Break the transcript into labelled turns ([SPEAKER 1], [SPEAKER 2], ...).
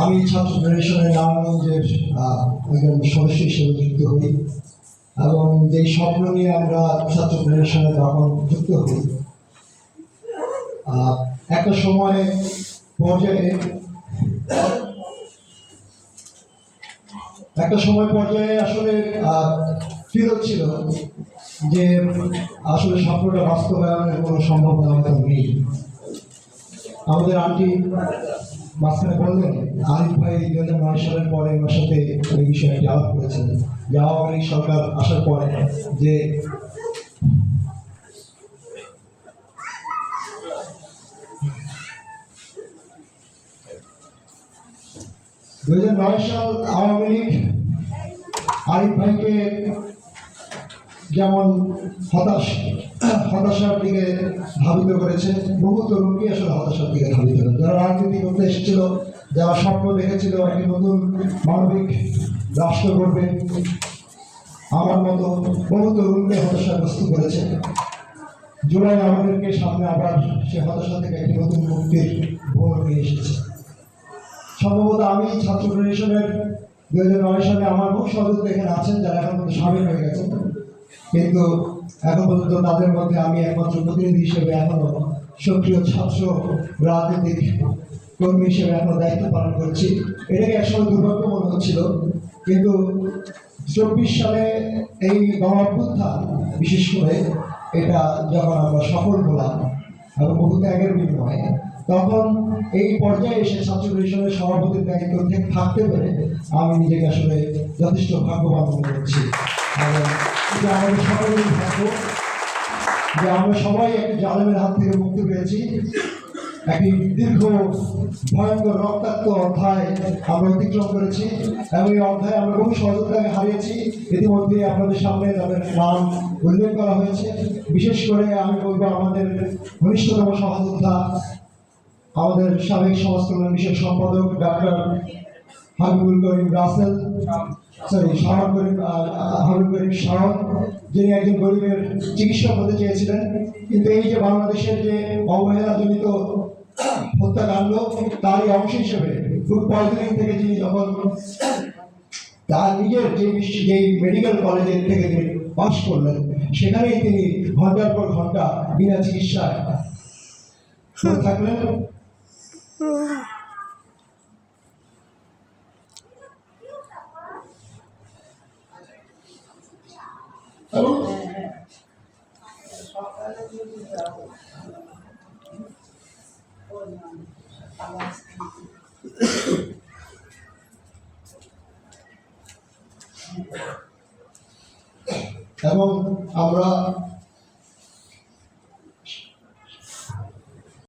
[SPEAKER 1] আমি ছাত্র ফেডারেশনের নারায়ণগঞ্জের একজন সদস্য হিসেবে যুক্ত হই। এবং যেই স্বপ্ন নিয়ে আমরা ছাত্র ফেডারেশনে তখন যুক্ত হই একটা সময় পর্যায়ে, একটা সময় পর্যায়ে আসলে ফিল হচ্ছিল যে আসলে স্বপ্নটা বাস্তবায়নের কোনো সম্ভাবনা নেই। আমাদের আন্টি মাঝখানে বললেন, আরিফ ভাই দুই হাজার নয় সালের পরে আমার সাথে এই বিষয়ে একটি আলাপ করেছেন। যে আওয়ামী লীগ সরকার আসার পরে যে দুই হাজার নয় সাল আওয়ামী লীগ আরিফ ভাইকে যেমন হতাশ, হতাশার দিকে ধাবিত করেছে, বহু তরুণকে আসলে হতাশার দিকে ধাবিত করতে এসেছিল, যারা স্বপ্ন দেখেছিল একটি নতুন মানবিক রাষ্ট্র করবে আমার মতো বহু তরুণকে হতাশাগ্রস্ত করেছে। জুলাই আমাদেরকে সামনে আবার সে হতাশা থেকে একটি নতুন মুক্তির ভোর নিয়ে এসেছে। সম্ভবত আমি ছাত্র ফেডারেশনের দু হাজার নয় সালে আমার বহু সদস্য এখানে আছেন যারা এখন সামিল হয়ে গেছেন। কিন্তু এখন পর্যন্ত তাদের মধ্যে আমি একমাত্র প্রতিনিধি হিসেবে এখনও সক্রিয় ছাত্র রাজনৈতিক কর্মী হিসেবে এখনও দায়িত্ব পালন করছি। এটাকে একসময় দুর্ভাগ্য মনে হচ্ছিল। কিন্তু চব্বিশ সালে এই গণ অভ্যুত্থান বিশেষ করে এটা যখন আমরা সফল হলাম এবং বহু ত্যাগের বিনিময়ে, তখন এই পর্যায়ে এসে ছাত্র পরিষদের সভাপতির দায়িত্ব থেকে থাকতে পেরে আমি নিজেকে আসলে যথেষ্ট ভাগ্যবান মনে করছি। আমাদের সকলের ভাগ্য যে আমরা সবাই একটি জালেমের হাত থেকে মুক্তি পেয়েছি। একটি দীর্ঘ ভয়ঙ্কর রক্তাক্ত অধ্যায় আমরা অতিক্রম করেছি এবং এই অধ্যায়ে আমরা বহু সহযোগিতাকে হারিয়েছি। ইতিমধ্যে আপনাদের সামনে তাদের নাম উল্লেখ করা হয়েছে। বিশেষ করে আমি বলব আমাদের ঘনিষ্ঠতম সহযোদ্ধা, আমাদের সাবেক সমাজ কল্যাণ বিষয়ক সম্পাদক ডাক্তার হাবিবুল করিম রাসেল, সরি শাহন করিম হাবিবুল করিম শাহন যিনি একজন গরিবের চিকিৎসক হতে চেয়েছিলেন, কিন্তু এই যে বাংলাদেশের যে অবহেলাজনিত হত্যাকাণ্ড তারই অংশ হিসেবে ফুড পয়জনিং থেকে যিনি যখন তার নিজের যে যেই মেডিকেল কলেজের থেকে তিনি পাশ করলেন, সেখানেই তিনি ঘণ্টার পর ঘণ্টা বিনা চিকিৎসায় থাকলেন। এবং আমরা